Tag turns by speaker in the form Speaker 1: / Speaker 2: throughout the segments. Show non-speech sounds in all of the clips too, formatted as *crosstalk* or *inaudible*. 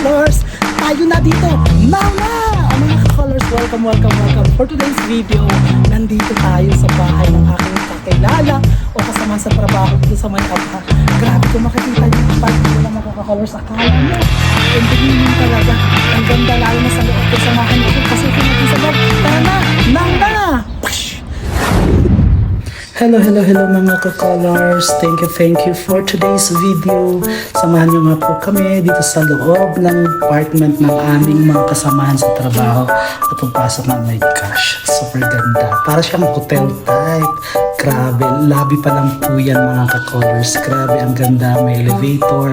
Speaker 1: ka-colors, tayo na dito. Now na! Mga ka-colors, welcome, welcome, welcome. For today's video, nandito tayo sa bahay ng aking kakilala o kasama sa trabaho dito sa may abha. Grabe kung makikita niyo yung part dito ng mga ka-colors. Akala mo, hindi yun talaga. Ang ganda lalo na sa loob. Niyo ko kasi kung Hello, hello, hello mga ka-colors. Thank you, thank you for today's video. Samahan niyo nga po kami dito sa loob ng apartment ng aming mga kasamahan sa trabaho. At pagpasok na, my gosh, super ganda. Para siyang hotel type. Grabe, lobby pa lang po yan mga ka-colors. Grabe, ang ganda. May elevator.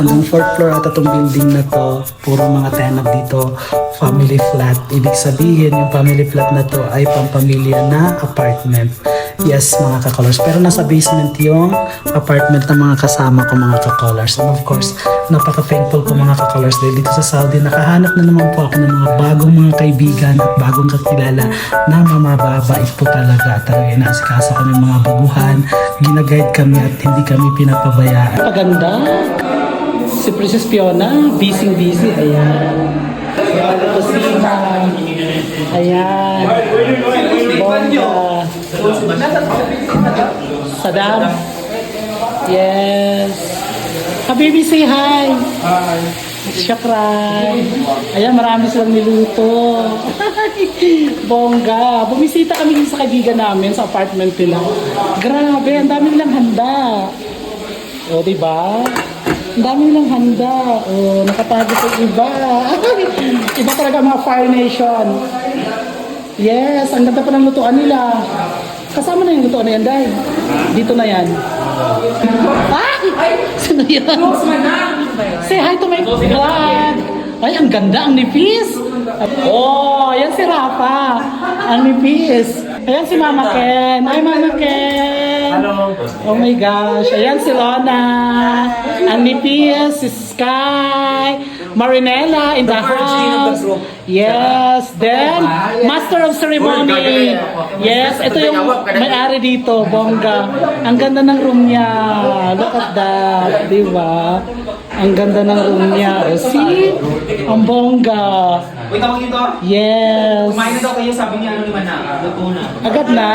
Speaker 1: Hanggang fourth floor at itong building na to, puro mga tenant dito, family flat. Ibig sabihin, yung family flat na to ay pampamilya na apartment. Yes, mga ka-colors. Pero nasa basement yung apartment ng mga kasama ko mga ka-colors. And of course, napaka-thankful ko mga ka-colors dahil dito sa Saudi, nakahanap na naman po ako ng mga bagong mga kaibigan at bagong kakilala na mamababait po talaga. At talaga inaasikaso kami mga baguhan, ginaguide kami at hindi kami pinapabayaan. Paganda! Si Princess Fiona, busy-busy. Ayan. Kusina. Ayan. Bongga. Saddam. Yes. Habibi, say hi. Hi. Syakran. Ayan, marami silang niluto. *laughs* Bongga. Bumisita kami sa kaibigan namin sa apartment nila. Grabe, ang dami nilang handa. O, di ba? Ang dami nilang handa. O, nakatago sa iba. *laughs* iba talaga mga Fire Nation. Yes, ang ganda pa ng lutuan nila. Kasama na yung lutuan na yan, Day. Dito na yan. Ah! *laughs* Sino yan? Say hi to my vlog. Ay, ang ganda, ang nipis. Oh, ayan si Rafa. Ang nipis. Ayan si Mama Ken. Hi, Mama Ken.
Speaker 2: Hello.
Speaker 1: Oh my gosh. Ayan si Lona. Ang nipis, si Sky. Marinella in the
Speaker 2: the
Speaker 1: house.
Speaker 2: group.
Speaker 1: Yes. Then, Master of Ceremony. Yes, ito yung may-ari dito, Bongga. Ang ganda ng room niya. Look at that. Di ba? Ang ganda ng room niya. Oh, see? Ang bongga.
Speaker 2: Wait ako dito.
Speaker 1: Yes.
Speaker 2: Kumain na daw kayo, sabi niya ano naman na. Luto na.
Speaker 1: Agad na?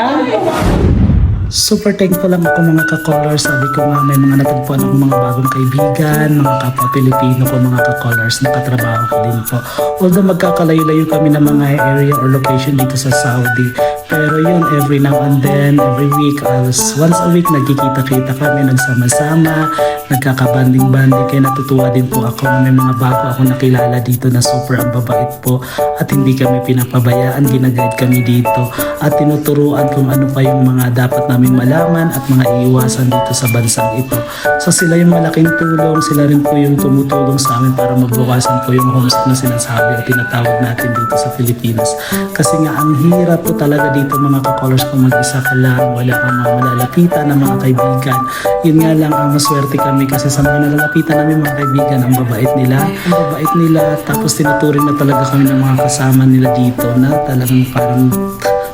Speaker 1: Super thankful lang ako mga ka-colors. Sabi ko nga may mga natagpuan ako mga bagong kaibigan, mga kapwa Pilipino ko, mga ka-colors. Nakatrabaho ko din po. Although magkakalayo-layo kami ng mga area or location dito sa Saudi. Pero yun, every now and then, every week, as once a week, nagkikita-kita kami, nagsama-sama, nagkakabanding-banding. Kaya natutuwa din po ako na may mga bago ako nakilala dito na super ang babait po. At hindi kami pinapabayaan, ginaguide kami dito. At tinuturuan kung ano pa yung mga dapat naming malaman at mga iiwasan dito sa bansang ito. So sila yung malaking tulong, sila rin po yung tumutulong sa amin para magbukasan po yung homesick na sinasabi o tinatawag natin dito sa Pilipinas. Kasi nga ang hirap po talaga dito mga ka-colors kung mag-isa ka lang, wala kang mga malalapitan ng mga kaibigan. Yun nga lang ang maswerte kami kasi sa mga nalalapitan namin mga kaibigan, ang babait nila, ang babait nila, tapos tinuturing na talaga kami ng mga kasama nila dito na talagang parang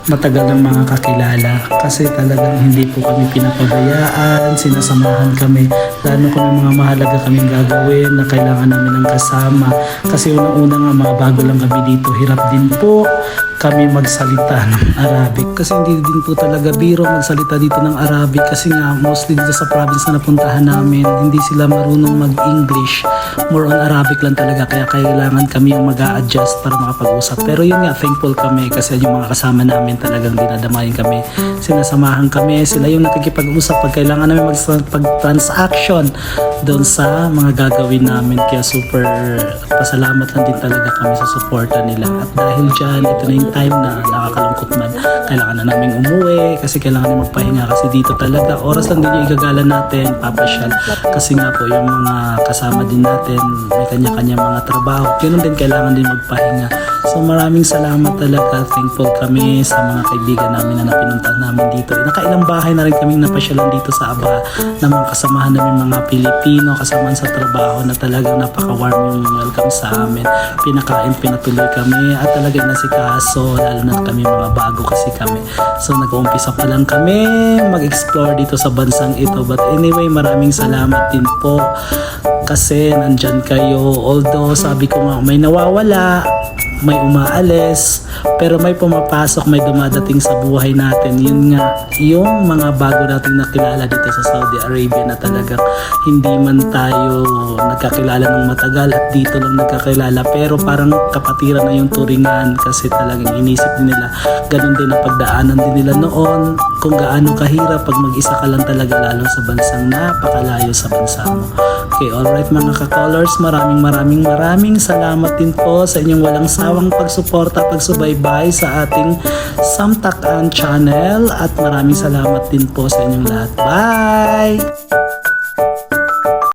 Speaker 1: matagal ng mga kakilala. Kasi talagang hindi po kami pinapabayaan, sinasamahan kami. Lalo may mga mahalaga kaming gagawin na kailangan namin ng kasama. Kasi unang-una nga mga bago lang kami dito hirap din po kami magsalita ng Arabic. Kasi hindi din po talaga biro magsalita dito ng Arabic. Kasi nga mostly dito sa province na napuntahan namin hindi sila marunong mag-English. More on Arabic lang talaga kaya kailangan kami yung mag adjust para makapag-usap. Pero yun nga thankful kami kasi yung mga kasama namin talagang dinadamayin kami. Sinasamahan kami sila yung nakikipag-usap pag kailangan namin mag-transaction doon sa mga gagawin namin. Kaya super pasalamat lang din talaga kami sa suporta nila. At dahil dyan ito na yung time na nakakalungkot man kailangan na namin umuwi kasi kailangan na magpahinga kasi dito talaga. Oras lang din yung igagala natin papasyal kasi nga po yung mga kasama din natin may kanya-kanya mga trabaho. Ganun din kailangan din magpahinga So maraming salamat talaga. Thankful kami sa mga kaibigan namin na napinuntahan namin dito. Nakailang bahay na rin kaming napasyalan dito sa Aba ng mga kasamahan namin mga Pilipino, kasamahan sa trabaho na talagang napaka-warm yung welcome sa amin. Pinakain, pinatuloy kami at talagang nasikaso, lalo na kami mga bago kasi kami. So nag-uumpisa pa lang kami mag-explore dito sa bansang ito. But anyway, maraming salamat din po kasi nandyan kayo. Although sabi ko nga may nawawala, may umaalis, pero may pumapasok, may dumadating sa buhay natin. Yun nga, yung mga bago nating nakilala dito sa Saudi Arabia na talagang hindi man tayo nagkakilala ng matagal at dito lang nagkakilala pero parang kapatiran na yung turingan kasi talagang inisip din nila ganun din ang pagdaanan din nila noon kung gaano kahirap pag mag-isa ka lang talaga lalo sa bansang napakalayo sa bansa mo. Okay, alright mga ka-callers, maraming maraming maraming salamat din po sa inyong walang sawang pagsuporta, pagsubaybay sa ating Samtakan channel at maraming salamat din po sa inyong lahat. Bye!